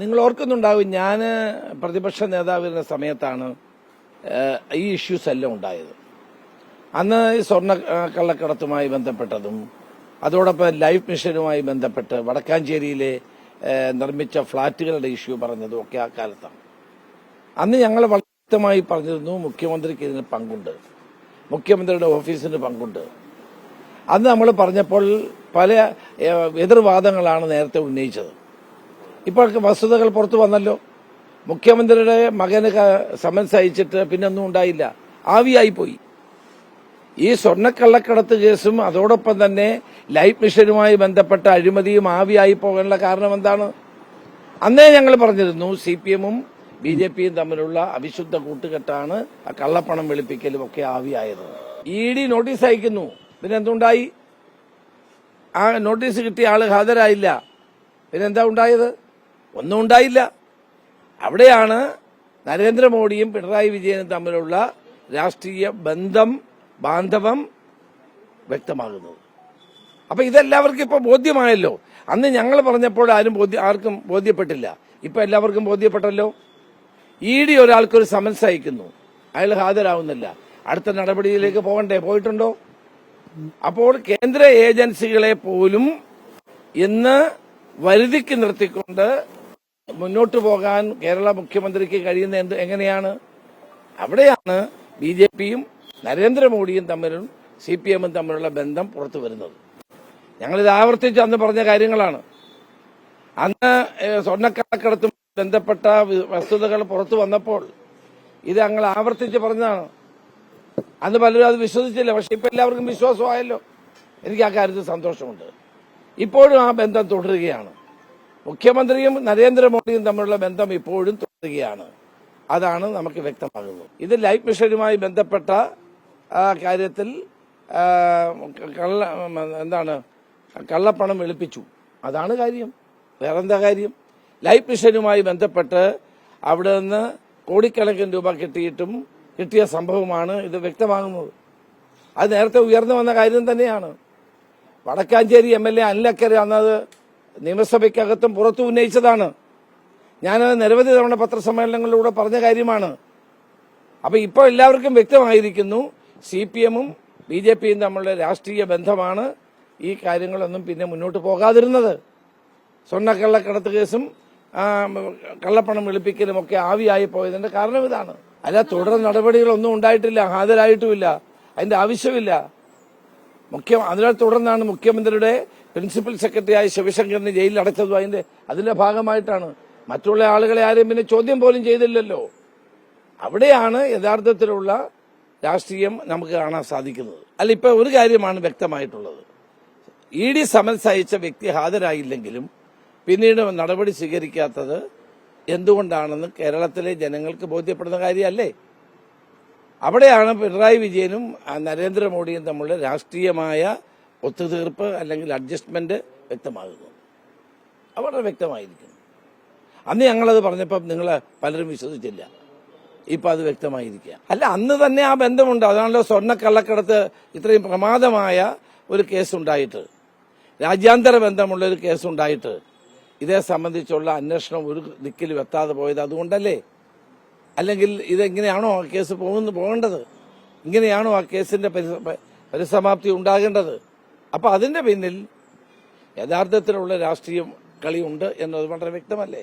നിങ്ങൾ ഓർക്കുന്നുണ്ടാവും ഞാൻ പ്രതിപക്ഷ നേതാവിരുന്ന സമയത്താണ് ഈ ഇഷ്യൂസ് എല്ലാം ഉണ്ടായത്. അന്ന് ഈ സ്വർണ കള്ളക്കടത്തുമായി ബന്ധപ്പെട്ടതും അതോടൊപ്പം ലൈഫ് മിഷനുമായി ബന്ധപ്പെട്ട് വടക്കാഞ്ചേരിയിലെ നിർമ്മിച്ച ഫ്ളാറ്റുകളുടെ ഇഷ്യൂ പറഞ്ഞതും ഒക്കെ ആ കാലത്താണ്. അന്ന് ഞങ്ങൾ വ്യക്തമായി പറഞ്ഞിരുന്നു മുഖ്യമന്ത്രിക്ക് ഇതിന് പങ്കുണ്ട്. മുഖ്യമന്ത്രിയുടെ ഓഫീസിന് പങ്കുണ്ട്. അന്ന് നമ്മൾ പറഞ്ഞപ്പോൾ പല എതിർവാദങ്ങളാണ് നേരത്തെ ഉന്നയിച്ചത്. ഇപ്പോൾ വസ്തുതകൾ പുറത്തു വന്നല്ലോ. മുഖ്യമന്ത്രിയുടെ മകന് സമൻസ് അയച്ചിട്ട് പിന്നൊന്നും ഉണ്ടായില്ല. ആവിയായി പോയി ഈ സ്വർണക്കള്ളക്കടത്ത് കേസും അതോടൊപ്പം തന്നെ ലൈഫ് മിഷനുമായി ബന്ധപ്പെട്ട അഴിമതിയും ആവിയായി പോകാനുള്ള കാരണം എന്താണ്? അന്നേ ഞങ്ങൾ പറഞ്ഞിരുന്നു സി പി എമ്മും ബി ജെ പിയും തമ്മിലുള്ള അവിശുദ്ധ കൂട്ടുകെട്ടാണ് ആ കള്ളപ്പണം വെളുപ്പിക്കലും ഒക്കെ ആവിയായത്. ഇ ഡി നോട്ടീസ് അയക്കുന്നു. പിന്നെന്തുണ്ടായി? ആ നോട്ടീസ് കിട്ടിയ ആൾ ഹാജരായില്ല. പിന്നെന്താ ഉണ്ടായത്? ഒന്നും ഉണ്ടായില്ല. അവിടെയാണ് നരേന്ദ്രമോദിയും പിണറായി വിജയനും തമ്മിലുള്ള രാഷ്ട്രീയ ബന്ധം ബാന്ധവം വ്യക്തമാകുന്നത്. അപ്പൊ ഇതെല്ലാവർക്കും ഇപ്പൊ ബോധ്യമായല്ലോ. അന്ന് ഞങ്ങൾ പറഞ്ഞപ്പോൾ ആരും ആർക്കും ബോധ്യപ്പെട്ടില്ല. ഇപ്പൊ എല്ലാവർക്കും ബോധ്യപ്പെട്ടല്ലോ. ഇ ഡി ഒരാൾക്കൊരു സമൻസ് അയക്കുന്നു. അയാൾ ഹാജരാവുന്നില്ല. അടുത്ത നടപടിയിലേക്ക് പോകണ്ടേ? പോയിട്ടുണ്ടോ? അപ്പോൾ കേന്ദ്ര ഏജൻസികളെ പോലും ഇന്ന് വരുതിക്ക് നിർത്തിക്കൊണ്ട് മുന്നോട്ട് പോകാൻ കേരള മുഖ്യമന്ത്രിക്ക് കഴിയുന്ന എന്ത് എങ്ങനെയാണ്? അവിടെയാണ് ബി ജെ പിയും നരേന്ദ്രമോദിയും തമ്മിലും സി പി എമ്മും തമ്മിലുള്ള ബന്ധം പുറത്തു വരുന്നത്. ഞങ്ങളിത് ആവർത്തിച്ച് അന്ന് പറഞ്ഞ കാര്യങ്ങളാണ്. അന്ന് സ്വർണക്കടക്കടത്തും ബന്ധപ്പെട്ട വസ്തുതകൾ പുറത്തു വന്നപ്പോൾ ഇത് ഞങ്ങൾ ആവർത്തിച്ച് പറഞ്ഞതാണ്. അന്ന് പലരും അത് വിശ്വസിച്ചില്ല പക്ഷെ ഇപ്പൊ എല്ലാവർക്കും വിശ്വാസമായല്ലോ. എനിക്ക് ആ കാര്യത്തിൽ സന്തോഷമുണ്ട്. ഇപ്പോഴും ആ ബന്ധം തുടരുകയാണ്. മുഖ്യമന്ത്രിയും നരേന്ദ്രമോദിയും തമ്മിലുള്ള ബന്ധം ഇപ്പോഴും തുടരുകയാണ്. അതാണ് നമുക്ക് വ്യക്തമാകുന്നത്. ഇത് ലൈഫ് മിഷനുമായി ബന്ധപ്പെട്ട കാര്യത്തിൽ കള്ള എന്താണ് കള്ളപ്പണം വെളുപ്പിച്ചു. അതാണ് കാര്യം. വേറെന്താ കാര്യം? ലൈഫ് മിഷനുമായി ബന്ധപ്പെട്ട് അവിടെ നിന്ന് കോടിക്കണക്കിന് രൂപ കിട്ടിയിട്ടും കിട്ടിയ സംഭവമാണ് ഇത് വ്യക്തമാകുന്നത്. അത് നേരത്തെ ഉയർന്നു വന്ന കാര്യം തന്നെയാണ്. Vadakkanchery M L A Anil Akkara അന്നത് നിയമസഭയ്ക്കകത്തും പുറത്തു ഉന്നയിച്ചതാണ്. ഞാനത് നിരവധി തവണ പത്രസമ്മേളനങ്ങളിലൂടെ പറഞ്ഞ കാര്യമാണ്. അപ്പൊ ഇപ്പോൾ എല്ലാവർക്കും വ്യക്തമായിരിക്കുന്നു സി പി എമ്മും ബി ജെ പിയും തമ്മിലുള്ള രാഷ്ട്രീയ ബന്ധമാണ് ഈ കാര്യങ്ങളൊന്നും പിന്നെ മുന്നോട്ട് പോകാതിരുന്നത്. സ്വർണക്കള്ളക്കടത്ത് കേസും കള്ളപ്പണം വെളുപ്പിക്കലും ഒക്കെ ആവിയായി പോയതിന്റെ കാരണം ഇതാണ്. അല്ല തുടർ നടപടികളൊന്നും ഉണ്ടായിട്ടില്ല ഹാജരായിട്ടുമില്ല അതിന്റെ ആവശ്യമില്ല. മുഖ്യ അതിനാൽ തുടർന്നാണ് മുഖ്യമന്ത്രിയുടെ പ്രിൻസിപ്പൽ സെക്രട്ടറിയായ ശിവശങ്കറിനെ ജയിലിൽ അടച്ചതും അതിന്റെ അതിന്റെ ഭാഗമായിട്ടാണ്. മറ്റുള്ള ആളുകളെ ആരും പിന്നെ ചോദ്യം പോലും ചെയ്തില്ലല്ലോ. അവിടെയാണ് യഥാർത്ഥത്തിലുള്ള രാഷ്ട്രീയം നമുക്ക് കാണാൻ സാധിക്കുന്നത്. അല്ല ഇപ്പൊ ഒരു കാര്യമാണ് വ്യക്തമായിട്ടുള്ളത്. ഇ ഡി സമൻസ് അയച്ച വ്യക്തി ഹാജരായില്ലെങ്കിലും പിന്നീട് നടപടി സ്വീകരിക്കാത്തത് എന്തുകൊണ്ടാണെന്ന് കേരളത്തിലെ ജനങ്ങൾക്ക് ബോധ്യപ്പെടുന്ന കാര്യമല്ലേ? അവിടെയാണ് പിണറായി വിജയനും നരേന്ദ്രമോദിയും തമ്മിലുള്ള രാഷ്ട്രീയമായ ഒത്തുതീർപ്പ് അല്ലെങ്കിൽ അഡ്ജസ്റ്റ്മെന്റ് വ്യക്തമാകുന്നു. അത് വളരെ വ്യക്തമായിരിക്കുന്നു. അന്ന് ഞങ്ങളത് പറഞ്ഞപ്പോൾ നിങ്ങൾ പലരും വിശ്വസിച്ചില്ല. ഇപ്പം അത് വ്യക്തമായിരിക്കുക. അല്ല അന്ന് തന്നെ ആ ബന്ധമുണ്ട്. അതാണല്ലോ സ്വർണ കള്ളക്കടത്ത് ഇത്രയും പ്രമാദമായ ഒരു കേസ് ഉണ്ടായിട്ട്. രാജ്യാന്തര ബന്ധമുള്ള ഒരു കേസ് ഇതേ സംബന്ധിച്ചുള്ള അന്വേഷണം ഒരു ദിക്കിലും എത്താതെ പോയത് അതുകൊണ്ടല്ലേ? അല്ലെങ്കിൽ ഇതെങ്ങനെയാണോ ആ കേസ് പോകുന്നു പോകേണ്ടത്? ഇങ്ങനെയാണോ ആ കേസിന്റെ പരിസമാപ്തി ഉണ്ടാകേണ്ടത്? അപ്പൊ അതിന്റെ പിന്നിൽ യഥാർത്ഥത്തിലുള്ള രാഷ്ട്രീയം കളിയുണ്ട് എന്നത് വളരെ വ്യക്തമല്ലേ?